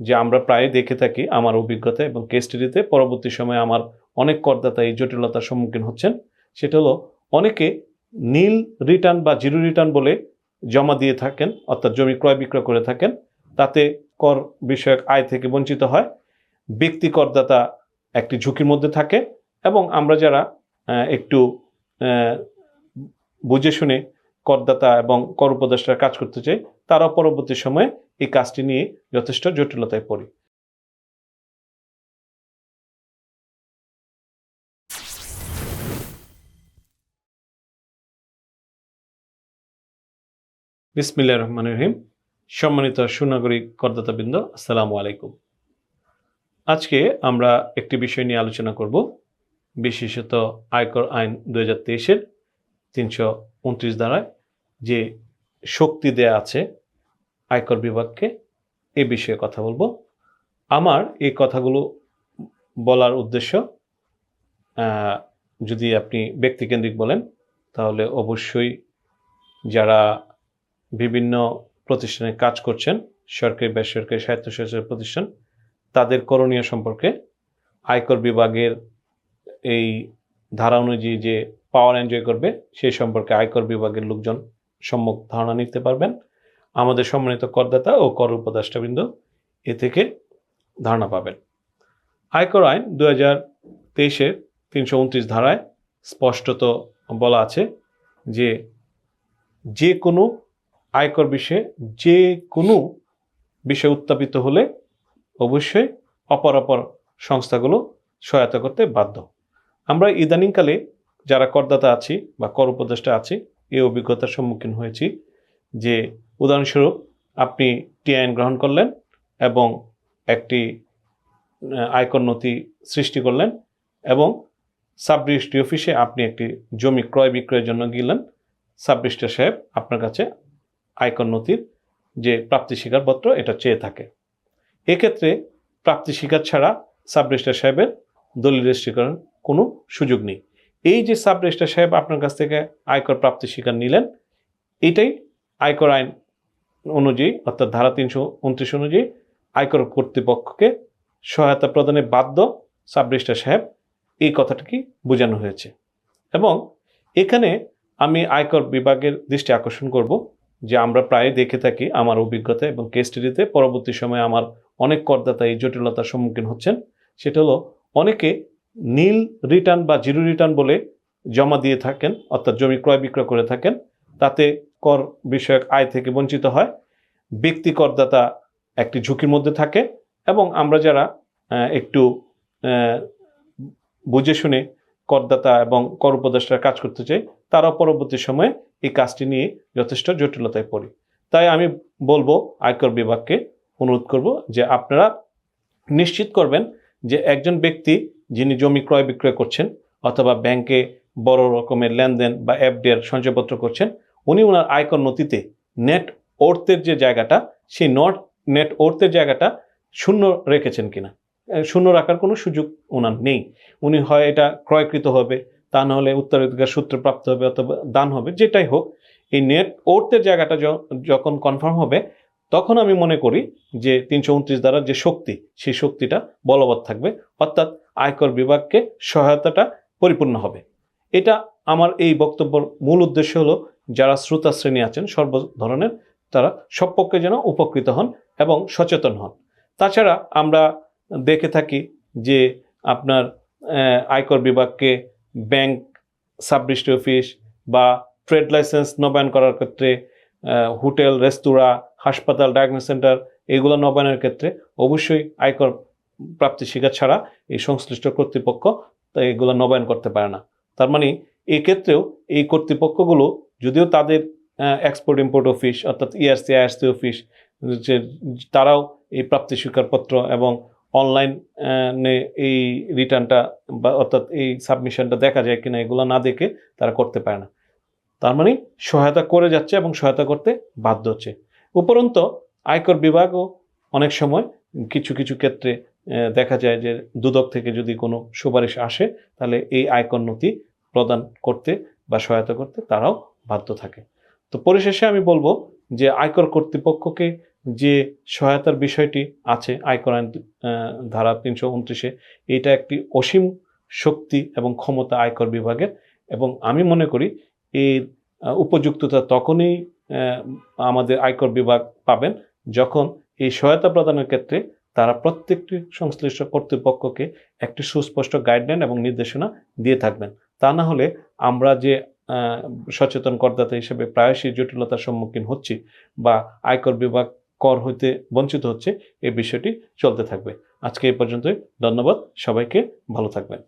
যে আমরা প্রায় দেখে থাকি আমার অভিজ্ঞতা এবং কেস স্টাডিতে পরবর্তী সময়ে আমার অনেক করদাতা এই জটিলতার সম্মুখীন হচ্ছেন। সেটা হলো, অনেকে নীল রিটার্ন বা জিরো রিটার্ন বলে জমা দিয়ে থাকেন, অর্থাৎ জমি ক্রয় বিক্রয় করে থাকেন। তাতে কর বিষয়ক আয় থেকে বঞ্চিত হয়। ব্যক্তি করদাতা একটি ঝুঁকির মধ্যে থাকে এবং আমরা যারা একটু বুঝে শুনে করদাতা এবং কর উপদেষ্টার কাজ করতে চাই তারা পরবর্তী সময়ে এই কাজটি নিয়ে যথেষ্ট জটিলতায় পড়ি। বিসমিল্লাহ রহমান রহিম। সম্মানিত সুনাগরিক করদাতাবৃন্দ, আসসালামু আলাইকুম। আজকে আমরা একটি বিষয় নিয়ে আলোচনা করব, বিশেষত আয়কর আইন দু হাজার তেইশের তিনশো উনত্রিশ দ্বারায় যে শক্তি দেয়া আছে আয়কর বিভাগকে এ বিষয়ে কথা বলব। আমার এই কথাগুলো বলার উদ্দেশ্য যদি আপনি ব্যক্তিকেন্দ্রিক বলেন, তাহলে অবশ্যই যারা বিভিন্ন প্রতিষ্ঠানে কাজ করছেন, সরকারি, বেসরকারি স্বায়ত্তশাসিত প্রতিষ্ঠান, তাদের করণীয় সম্পর্কে আয়কর বিভাগের এই ধারা অনুযায়ী যে পাওয়ার এনজয় করবে, সেই সম্পর্কে আয়কর বিভাগের লোকজন সম্মুখ ধারণা নিতে পারবেন। আমাদের সম্মানিত করদাতা ও কর উপদেষ্টাবৃন্দ, এ থেকে ধারণা পাবেন। আয়কর আইন দু হাজার তেইশের তিনশো উনত্রিশ ধারায় স্পষ্টত বলা আছে যে যে কোনো আয়কর বিষয়ে, যে কোনো বিষয় উত্থাপিত হলে অবশ্যই অপর অপর সংস্থাগুলো সহায়তা করতে বাধ্য। আমরা ইদানিংকালে যারা করদাতা আছি বা কর উপদেষ্টা আছি, এই অভিজ্ঞতার সম্মুখীন হয়েছি যে উদাহরণস্বরূপ, আপনি টিআইন গ্রহণ করলেন এবং একটি আয়কর নথি সৃষ্টি করলেন এবং সাব রেজিস্ট্রি অফিসে আপনি একটি জমি ক্রয় বিক্রয়ের জন্য গেলেন সাব রেজিস্ট্রার সাহেব আপনার কাছে আয়কর নথির যে প্রাপ্তি স্বীকারপত্র, এটা চেয়ে থাকে। এক্ষেত্রে প্রাপ্তি স্বীকার ছাড়া সাব সাহেবের দলিল রেজিস্ট্রি করার কোনো সুযোগ নেই। এই যে সাব রেজিস্ট্রার সাহেব আপনার কাছ থেকে আয়কর প্রাপ্তি স্বীকার নিলেন, এটাই আয়কর আইন অনুযায়ী, অর্থাৎ ধারা তিনশো উনত্রিশ অনুযায়ী, আয়কর কর্তৃপক্ষকে সহায়তা প্রদানে বাধ্য সাব রেজিস্ট্রার সাহেব এই কথাটাকে বোঝানো হয়েছে। এবং এখানে আমি আয়কর বিভাগের দৃষ্টি আকর্ষণ করব যে আমরা প্রায় দেখে থাকি আমার অভিজ্ঞতা এবং কেস স্টাডিতে পরবর্তী সময়ে আমার অনেক করদাতা এই জটিলতার সম্মুখীন হচ্ছেন। সেটা হলো, অনেকে নীল রিটার্ন বা জিরো রিটার্ন বলে জমা দিয়ে থাকেন, অর্থাৎ জমি ক্রয় বিক্রয় করে থাকেন, তাতে কর বিষয়ক আয় থেকে বঞ্চিত হয়। ব্যক্তি করদাতা একটি ঝুঁকির মধ্যে থাকে এবং আমরা যারা একটু বুঝে শুনে করদাতা এবং কর উপদেষ্টার কাজ করতে চাই তারা পরবর্তী সময়ে এই কাজটি নিয়ে যথেষ্ট জটিলতায় পড়ি। তাই আমি বলব আয়কর বিভাগকে অনুরোধ করব যে আপনারা নিশ্চিত করবেন যে একজন ব্যক্তি যিনি জমি ক্রয় বিক্রয় করছেন অথবা ব্যাংকে বড় রকমের লেনদেন বা এফডিআর সঞ্চয়পত্র করছেন উনি ওনার আয়কর নথিতে নেট অর্থের যে জায়গাটা, সেই নট নেট অর্থের জায়গাটা শূন্য রেখেছেন কিনা। শূন্য রাখার কোনো সুযোগ ওনার নেই। উনি হয় এটা ক্রয়কৃত হবে, তা নাহলে উত্তরাধিকার সূত্রে প্রাপ্ত হবে অথবা দান হবে, যেটাই হোক। এই নেট অর্থের জায়গাটা যখন কনফার্ম হবে, তখন আমি মনে করি যে তিনশো উনত্রিশ দ্বারা যে শক্তি, সেই শক্তিটা বলবৎ থাকবে, অর্থাৎ আয়কর বিভাগকে সহায়তাটা পরিপূর্ণ হবে। এটা আমার এই বক্তব্যর মূল উদ্দেশ্য হলো, যারা শ্রোতা শ্রেণি আছেন, সর্ব ধরনের, তারা সব পক্ষে যেন উপকৃত হন এবং সচেতন হন। তাছাড়া আমরা দেখে থাকি যে আপনার আয়কর বিভাগকে ব্যাংক সাব রেজিস্ট্রি অফিস বা ট্রেড লাইসেন্স নবায়ন করার ক্ষেত্রে হোটেল, রেস্তোরাঁ, হাসপাতাল, ডায়াগনোস সেন্টার এগুলো নবায়নের ক্ষেত্রে অবশ্যই আয়কর প্রাপ্তি স্বীকার ছাড়া এই সংশ্লিষ্ট কর্তৃপক্ষ এগুলো নবায়ন করতে পারে না। তার মানে এই ক্ষেত্রেও এই কর্তৃপক্ষগুলো যদিও তাদের এক্সপোর্ট ইম্পোর্ট অফিস অর্থাৎ ইআরসি আইআরসি অফিস যে তারাও এই প্রাপ্তি স্বীকারপত্র এবং অনলাইন এই রিটার্নটা বা অর্থাৎ এই সাবমিশনটা দেখা যায় কিনা এগুলো না দেখে তারা করতে পারে না। তার মানে সহায়তা করে যাচ্ছে এবং সহায়তা করতে বাধ্য হচ্ছে। উপরন্ত আয়কর বিভাগও অনেক সময় কিছু কিছু ক্ষেত্রে দেখা যায় যে দুদক থেকে যদি কোনো সুপারিশ আসে তাহলে এই আয়কর নথি প্রদান করতে বা সহায়তা করতে তারাও বাধ্য থাকে। তো পরিশেষে আমি বলব যে আয়কর কর্তৃপক্ষকে যে সহায়তার বিষয়টি আছে আয়কর আইন ধারা তিনশো উনত্রিশে এটা একটি অসীম শক্তি এবং ক্ষমতা আয়কর বিভাগের এবং আমি মনে করি আহ, উপযুক্ততা তখনই আমাদের আয়কর বিভাগ পাবেন যখন এই সহায়তা প্রদানের ক্ষেত্রে তারা প্রত্যেকটি সংশ্লিষ্ট কর্তৃপক্ষকে একটি সুস্পষ্ট গাইডলাইন এবং নির্দেশনা দিয়ে থাকবেন। তা না হলে আমরা যে সচেতন করদাতা হিসেবে প্রায়শই জটিলতার সম্মুখীন হচ্ছি বা আয়কর বিভাগ কর হইতে বঞ্চিত হচ্ছে এই বিষয়টি চলতে থাকবে। আজকে এই পর্যন্তই। ধন্যবাদ। সবাইকে ভালো থাকবেন।